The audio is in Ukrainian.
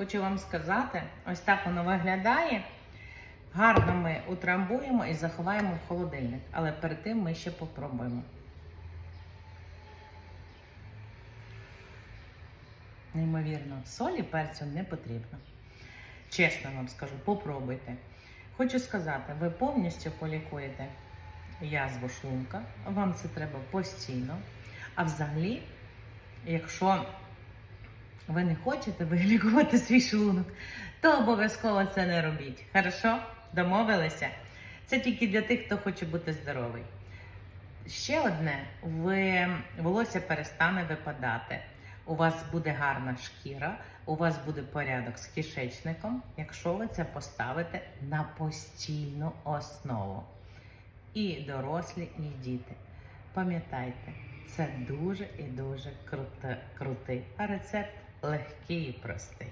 Хочу вам сказати, ось так воно виглядає. Гарно ми утрамбуємо і заховаємо в холодильник. Але перед тим ми ще попробуємо. Неймовірно, солі перцю не потрібно. Чесно вам скажу, попробуйте. Хочу сказати, ви повністю полікуєте язву шлунка, вам це треба постійно. А взагалі, якщо ви не хочете вилікувати свій шлунок, то обов'язково це не робіть. Хорошо? Домовилися? Це тільки для тих, хто хоче бути здоровий. Ще одне, ви волосся перестане випадати. У вас буде гарна шкіра, у вас буде порядок з кишечником, якщо ви це поставите на постійну основу. І дорослі, і діти. Пам'ятайте, це дуже і дуже круте, крутий, рецепт легкий і простий.